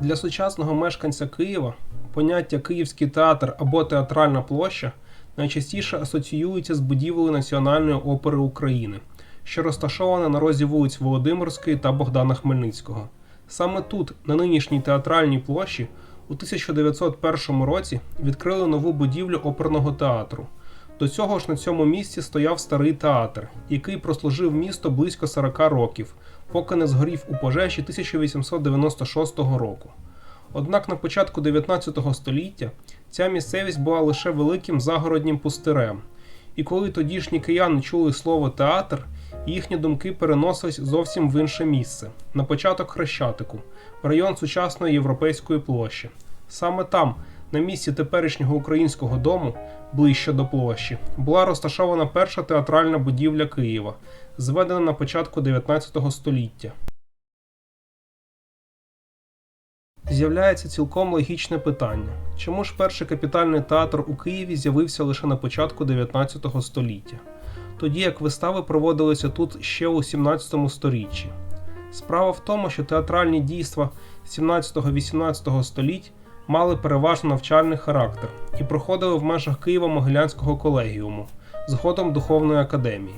Для сучасного мешканця Києва поняття Київський театр або театральна площа найчастіше асоціюється з будівлею Національної опери України, що розташована на розі вулиць Володимирської та Богдана Хмельницького. Саме тут, на нинішній театральній площі, у 1901 році відкрили нову будівлю оперного театру. До цього ж на цьому місці стояв старий театр, який прослужив місто близько 40 років, поки не згорів у пожежі 1896 року. Однак на початку 19 століття ця місцевість була лише великим загороднім пустирем, і коли тодішні кияни чули слово театр, їхні думки переносились зовсім в інше місце на початок Хрещатику, в район сучасної європейської площі. Саме там, на місці теперішнього українського дому, ближче до площі, була розташована перша театральна будівля Києва, зведена на початку 19 століття. З'являється цілком логічне питання: чому ж перший капітальний театр у Києві з'явився лише на початку 19 століття, тоді як вистави проводилися тут ще у 17 сторіччі? Справа в тому, що театральні дійства 17-18 століть мали переважно навчальний характер і проходили в межах Києво-Могилянського колегіуму, згодом Духовної академії.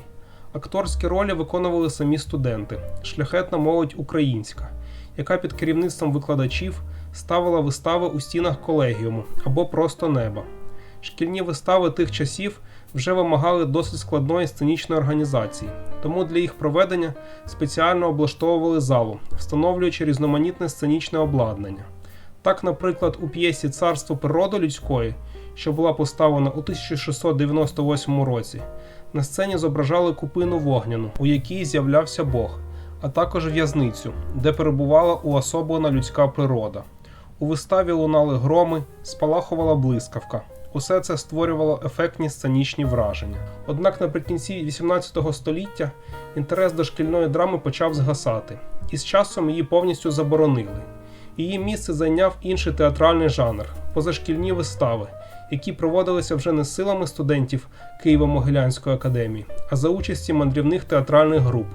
Акторські ролі виконували самі студенти, шляхетна молодь українська, яка під керівництвом викладачів ставила вистави у стінах колегіуму або просто неба. Шкільні вистави тих часів вже вимагали досить складної сценічної організації, тому для їх проведення спеціально облаштовували залу, встановлюючи різноманітне сценічне обладнання. Так, наприклад, у п'єсі Царство природи людської, що була поставлена у 1698 році, на сцені зображали купину вогняну, у якій з'являвся Бог, а також в'язницю, де перебувала уособлена людська природа. У виставі лунали громи, спалахувала блискавка. Усе це створювало ефектні сценічні враження. Однак наприкінці XVIII століття інтерес до шкільної драми почав згасати, і з часом її повністю заборонили. Її місце зайняв інший театральний жанр позашкільні вистави, які проводилися вже не силами студентів Києво-Могилянської академії, а за участі мандрівних театральних груп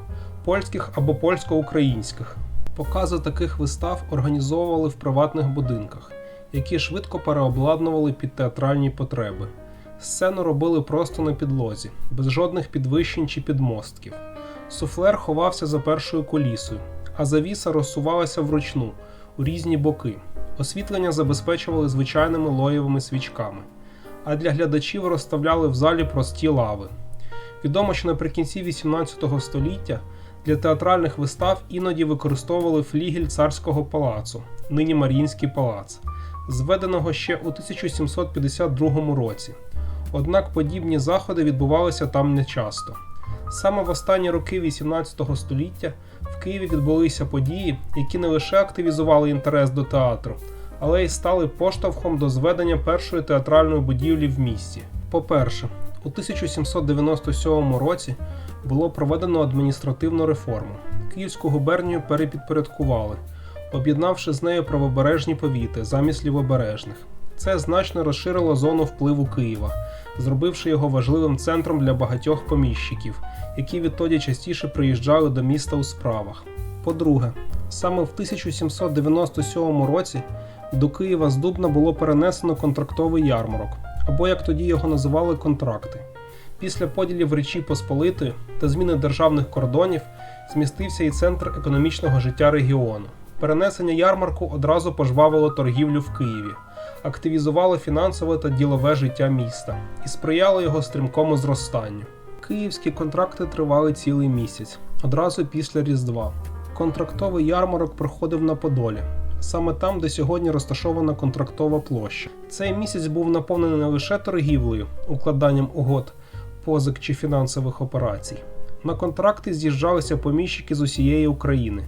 польських або польсько-українських. Покази таких вистав організовували в приватних будинках, які швидко переобладнували під театральні потреби. Сцену робили просто на підлозі, без жодних підвищень чи підмостків. Суфлер ховався за першою колісою, а завіса розсувалася вручну у різні боки. Освітлення забезпечували звичайними лоєвими свічками, а для глядачів розставляли в залі прості лави. Відомо, що наприкінці XVIII століття для театральних вистав іноді використовували флігель царського палацу, нині Маріїнський палац, зведеного ще у 1752 році. Однак подібні заходи відбувалися там нечасто. Саме в останні роки XVIII століття Києві відбулися події, які не лише активізували інтерес до театру, але й стали поштовхом до зведення першої театральної будівлі в місті. По-перше, у 1797 році було проведено адміністративну реформу. Київську губернію перепідпорядкували, об'єднавши з нею правобережні повіти замість лівобережних. Це значно розширило зону впливу Києва, зробивши його важливим центром для багатьох поміщиків, які відтоді частіше приїжджали до міста у справах. По-друге, саме в 1797 році до Києва з Дубна було перенесено контрактовий ярмарок, або як тоді його називали контракти. Після поділів Речі Посполитої та зміни державних кордонів змістився і центр економічного життя регіону. Перенесення ярмарку одразу пожвавило торгівлю в Києві, активізувало фінансове та ділове життя міста і сприяло його стрімкому зростанню. Київські контракти тривали цілий місяць, одразу після Різдва. Контрактовий ярмарок проходив на Подолі, саме там, де сьогодні розташована контрактова площа. Цей місяць був наповнений не лише торгівлею, укладанням угод, позик чи фінансових операцій. На контракти з'їжджалися поміщики з усієї України,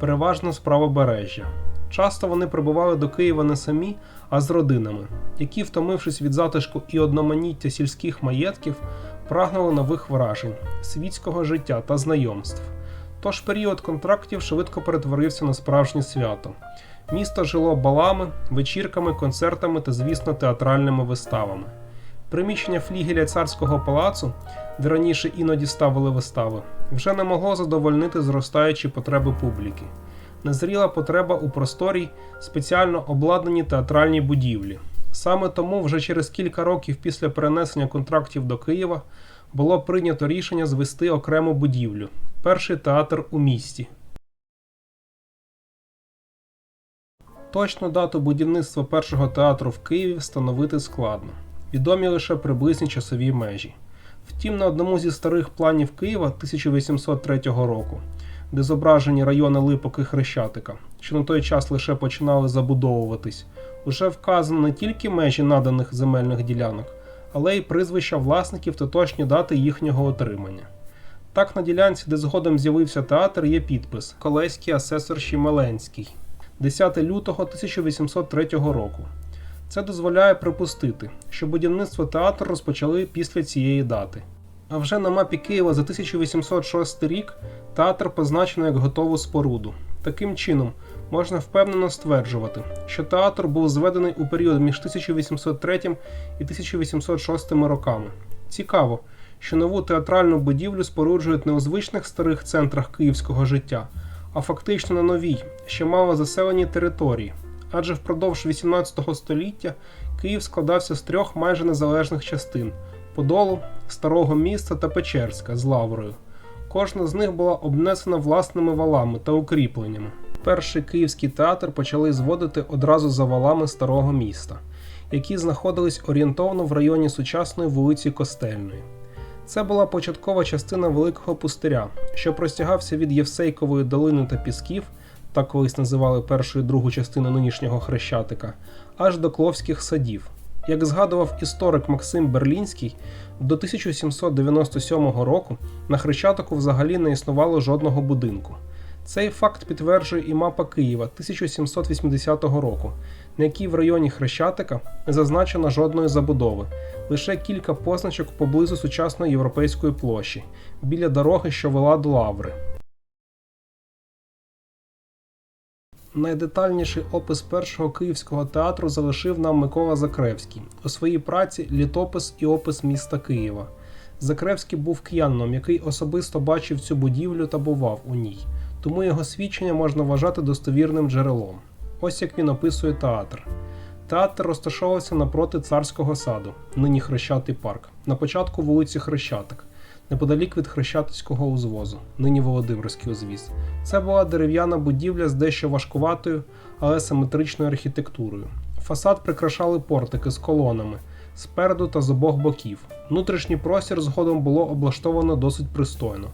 переважно з правобережжя. Часто вони прибували до Києва не самі, а з родинами, які, втомившись від затишку і одноманіття сільських маєтків, прагнули нових вражень, світського життя та знайомств. Тож період контрактів швидко перетворився на справжнє свято. Місто жило балами, вечірками, концертами та, звісно, театральними виставами. Приміщення флігеля царського палацу, де раніше іноді ставили вистави, вже не могло задовольнити зростаючі потреби публіки. Назріла потреба у просторій, спеціально обладнаній театральній будівлі. Саме тому вже через кілька років після перенесення контрактів до Києва було прийнято рішення звести окрему будівлю перший театр у місті. Точну дату будівництва першого театру в Києві встановити складно. Відомі лише приблизні часові межі. Втім, на одному зі старих планів Києва 1803 року, де зображені райони Липок і Хрещатика, що на той час лише починали забудовуватись, уже вказано не тільки межі наданих земельних ділянок, але й прізвища власників та точні дати їхнього отримання. Так, на ділянці, де згодом з'явився театр, є підпис Колеський асесор Щемеленський, 10 лютого 1803 року. Це дозволяє припустити, що будівництво театру розпочали після цієї дати. А вже на мапі Києва за 1806 рік театр позначено як готову споруду. Таким чином, можна впевнено стверджувати, що театр був зведений у період між 1803 і 1806 роками. Цікаво, що нову театральну будівлю споруджують не у звичних старих центрах київського життя, а фактично на новій, ще мало заселеній території. Адже впродовж 18 століття Київ складався з трьох майже незалежних частин Подолу, Старого міста та Печерська з Лаврою. Кожна з них була обнесена власними валами та укріпленнями. Перший київський театр почали зводити одразу за валами старого міста, які знаходились орієнтовно в районі сучасної вулиці Костельної. Це була початкова частина Великого пустиря, що простягався від Євсейкової долини та Пісків, так колись називали першу і другу частину нинішнього Хрещатика, аж до Кловських садів. Як згадував історик Максим Берлінський, до 1797 року на Хрещатику взагалі не існувало жодного будинку. Цей факт підтверджує і мапа Києва 1780 року, на якій в районі Хрещатика не зазначено жодної забудови, лише кілька позначок поблизу сучасної європейської площі, біля дороги, що вела до Лаври. Найдетальніший опис першого київського театру залишив нам Микола Закревський у своїй праці Літопис і опис міста Києва. Закревський був кияном, який особисто бачив цю будівлю та бував у ній, тому його свідчення можна вважати достовірним джерелом. Ось як він описує театр. Театр розташовувався напроти царського саду, нині Хрещатий парк, на початку вулиці Хрещатик, неподалік від Хрещатицького узвозу, нині Володимирський узвіз. Це була дерев'яна будівля з дещо важкуватою, але симетричною архітектурою. Фасад прикрашали портики з колонами спереду та з обох боків. Внутрішній простір згодом було облаштовано досить пристойно.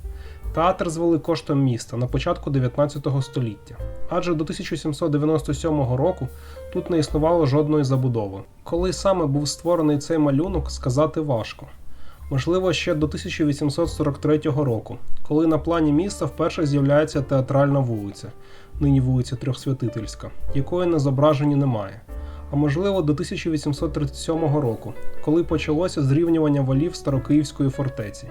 Театр звели коштом міста на початку 19 століття, адже до 1797 року тут не існувало жодної забудови. Коли саме був створений цей малюнок, сказати важко. Можливо, ще до 1843 року, коли на плані міста вперше з'являється театральна вулиця, нині вулиця Трьохсвятительська, якої на зображенні немає. А можливо, до 1837 року, коли почалося зрівнювання валів Старокиївської фортеці.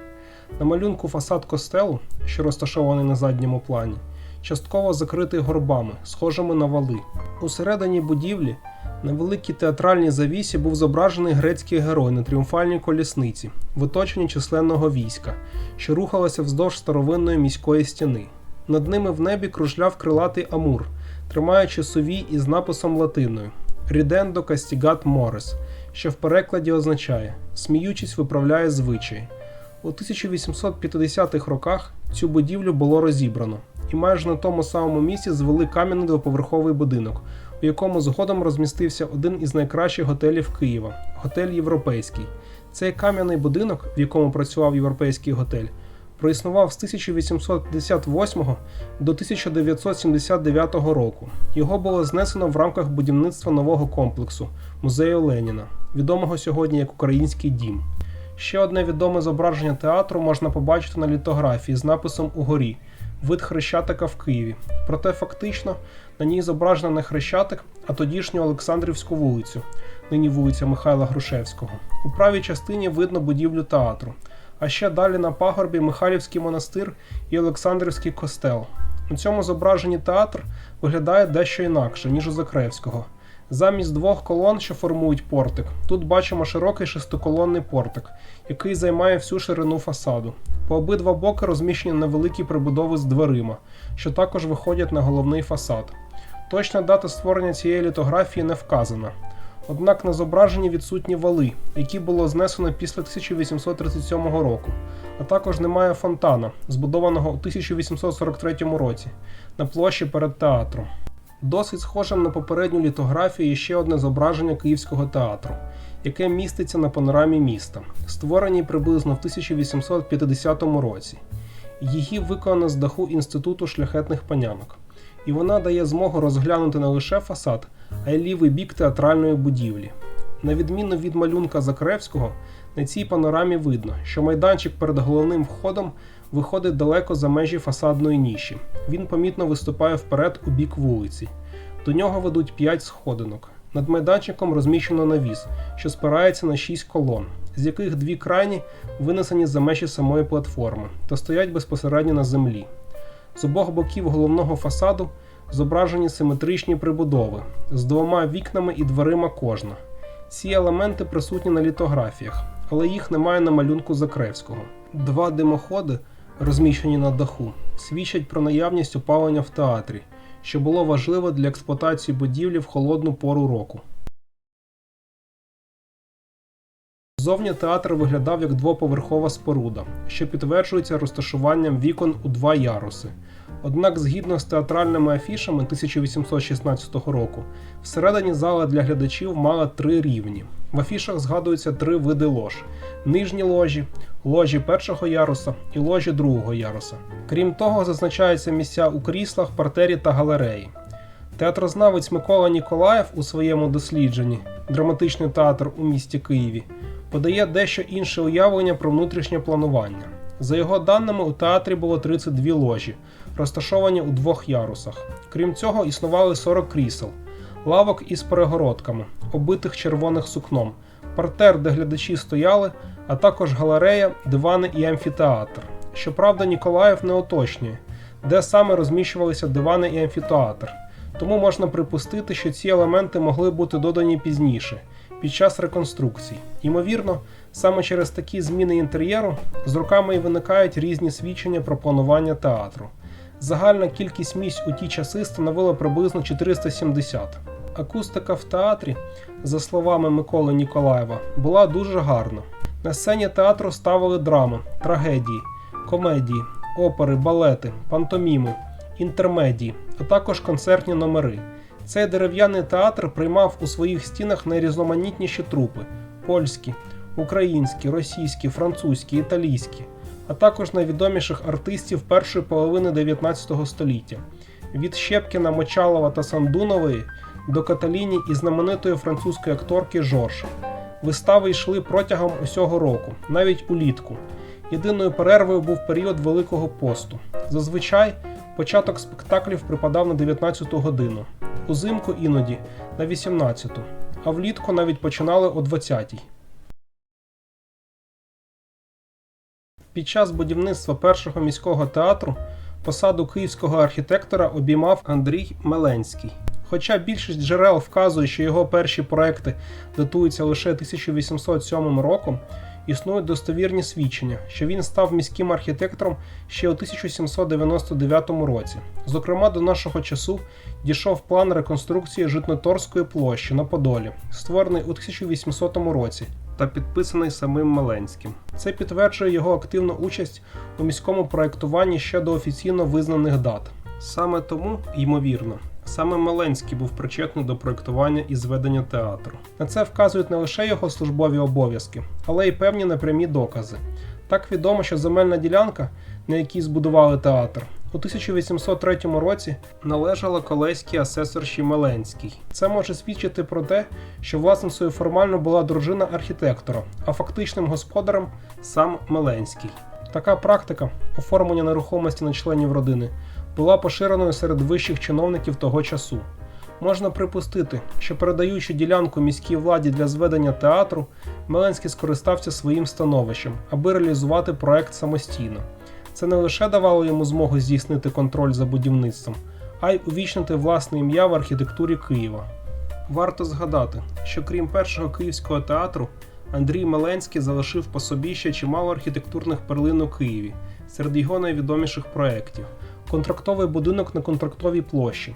На малюнку фасад костелу, що розташований на задньому плані, частково закритий горбами, схожими на вали. Усередині будівлі на великій театральній завісі був зображений грецький герой на тріумфальній колісниці, в оточенні численного війська, що рухалося вздовж старовинної міської стіни. Над ними в небі кружляв крилатий Амур, тримаючи сові із написом латиною Рідендо Кастігат Морес, що в перекладі означає сміючись, виправляє звичаї. У 1850-х роках цю будівлю було розібрано, і майже на тому самому місці звели кам'яний двоповерховий будинок, у якому згодом розмістився один із найкращих готелів Києва готель Європейський. Цей кам'яний будинок, в якому працював європейський готель, проіснував з 1858 до 1979 року. Його було знесено в рамках будівництва нового комплексу музею Леніна, відомого сьогодні як Український дім. Ще одне відоме зображення театру можна побачити на літографії з написом Угорі вид Хрещатика в Києві. Проте фактично на ній зображено не Хрещатик, а тодішню Олександрівську вулицю, нині вулиця Михайла Грушевського. У правій частині видно будівлю театру, а ще далі на пагорбі Михайлівський монастир і Олександрівський костел. У цьому зображенні театр виглядає дещо інакше, ніж у Закревського. Замість двох колон, що формують портик, тут бачимо широкий шестиколонний портик, який займає всю ширину фасаду. По обидва боки розміщені невеликі прибудови з дверима, що також виходять на головний фасад. Точна дата створення цієї літографії не вказана. Однак на зображенні відсутні вали, які було знесено після 1837 року, а також немає фонтана, збудованого у 1843 році на площі перед театром. Досить схожим на попередню літографію є ще одне зображення Київського театру, яке міститься на панорамі міста, створеній приблизно в 1850 році. Її виконано з даху Інституту шляхетних панянок, і вона дає змогу розглянути не лише фасад, а й лівий бік театральної будівлі. На відміну від малюнка Закревського, на цій панорамі видно, що майданчик перед головним входом виходить далеко за межі фасадної ніші. Він помітно виступає вперед у бік вулиці. До нього ведуть 5 сходинок. Над майданчиком розміщено навіс, що спирається на 6 колон, з яких дві крайні винесені за межі самої платформи та стоять безпосередньо на землі. З обох боків головного фасаду зображені симетричні прибудови з двома вікнами і дверима кожна. Ці елементи присутні на літографіях, але їх немає на малюнку Закревського. Два димоходи, розміщені на даху, свідчать про наявність опалення в театрі, що було важливо для експлуатації будівлі в холодну пору року. Зовні театр виглядав як двоповерхова споруда, що підтверджується розташуванням вікон у два яруси. Однак, згідно з театральними афішами 1816 року, всередині зала для глядачів мала три рівні. В афішах згадуються три види лож: нижні ложі, ложі першого яруса і ложі другого яруса. Крім того, зазначаються місця у кріслах, партері та галереї. Театрознавець Микола Ніколаєв у своєму дослідженні Драматичний театр у місті Києві подає дещо інше уявлення про внутрішнє планування. За його даними, у театрі було 32 ложі, розташовані у двох ярусах. Крім цього, існували 40 крісел, лавок із перегородками, оббитих червоних сукном, партер, де глядачі стояли, а також галерея, дивани і амфітеатр. Щоправда, Ніколаєв не уточнює, де саме розміщувалися дивани і амфітеатр. Тому можна припустити, що ці елементи могли бути додані пізніше, під час реконструкцій. Ймовірно, саме через такі зміни інтер'єру з роками і виникають різні свідчення про планування театру. Загальна кількість місць у ті часи становила приблизно 470. Акустика в театрі, за словами Миколи Ніколаєва, була дуже гарна. На сцені театру ставили драми, трагедії, комедії, опери, балети, пантоміми, інтермедії, а також концертні номери. Цей дерев'яний театр приймав у своїх стінах найрізноманітніші трупи польські, українські, російські, французькі, італійські, а також найвідоміших артистів першої половини 19 століття від Щепкіна, Мочалова та Сандунової до Каталіні і знаменитої французької акторки Жорж. Вистави йшли протягом усього року, навіть улітку. Єдиною перервою був період Великого посту. Зазвичай початок спектаклів припадав на 19 годину, узимку іноді на 18, а влітку навіть починали о 20. Під час будівництва першого міського театру посаду київського архітектора обіймав Андрій Меленський. Хоча більшість джерел вказує, що його перші проекти датуються лише 1807 роком, існують достовірні свідчення, що він став міським архітектором ще у 1799 році. Зокрема, до нашого часу дійшов план реконструкції Житноторської площі на Подолі, створений у 1800 році та підписаний самим Маленським. Це підтверджує його активну участь у міському проєктуванні ще до офіційно визнаних дат. Саме тому, ймовірно, Саме Маленський був причетний до проєктування і зведення театру. На це вказують не лише його службові обов'язки, але й певні непрямі докази. Так відомо, що земельна ділянка, на якій збудували театр, у 1803 році належала колеській асесорші Меленській. Це може свідчити про те, що власницею формально була дружина архітектора, а фактичним господарем сам Меленський. Така практика оформлення нерухомості на членів родини була поширеною серед вищих чиновників того часу. Можна припустити, що передаючи ділянку міській владі для зведення театру, Меленський скористався своїм становищем, аби реалізувати проект самостійно. Це не лише давало йому змогу здійснити контроль за будівництвом, а й увічнити власне ім'я в архітектурі Києва. Варто згадати, що крім першого київського театру, Андрій Меленський залишив по собі ще чимало архітектурних перлин у Києві, серед його найвідоміших проєктів. Контрактовий будинок на контрактовій площі,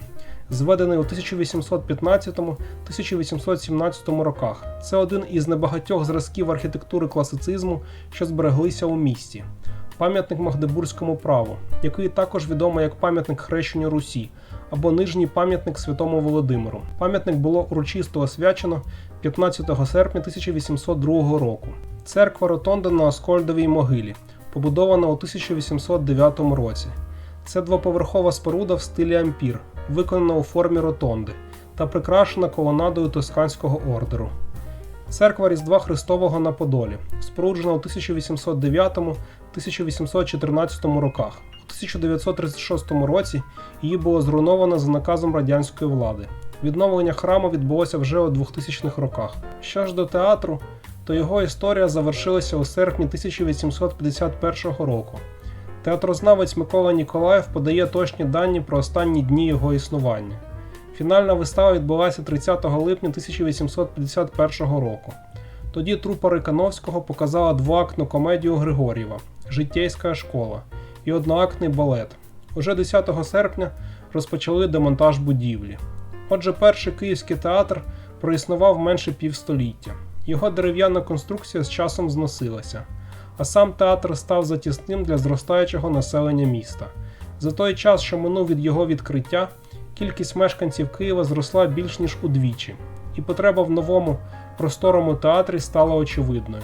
зведений у 1815-1817 роках. Це один із небагатьох зразків архітектури класицизму, що збереглися у місті. Пам'ятник Магдебурзькому праву, який також відомий як пам'ятник хрещенню Русі або нижній пам'ятник Святому Володимиру. Пам'ятник було урочисто освячено 15 серпня 1802 року. Церква Ротонда на Оскольдовій могилі, побудована у 1809 році. Це двоповерхова споруда в стилі ампір, виконана у формі ротонди та прикрашена колонадою Тосканського ордеру. Церква Різдва Христового на Подолі, споруджена у 1809-1814 роках. У 1936 році її було зруйновано за наказом радянської влади. Відновлення храму відбулося вже у 2000-х роках. Що ж до театру, то його історія завершилася у серпні 1851 року. Театрознавець Микола Ніколаєв подає точні дані про останні дні його існування. Фінальна вистава відбулася 30 липня 1851 року. Тоді трупа Рикановського показала двоактну комедію Григорєва Життєйська школа і одноактний балет. Уже 10 серпня розпочали демонтаж будівлі. Отже, перший київський театр проіснував менше півстоліття. Його дерев'яна конструкція з часом зносилася, а сам театр став затісним для зростаючого населення міста. За той час, що минув від його відкриття, кількість мешканців Києва зросла більш ніж удвічі, і потреба в новому просторому театрі стала очевидною.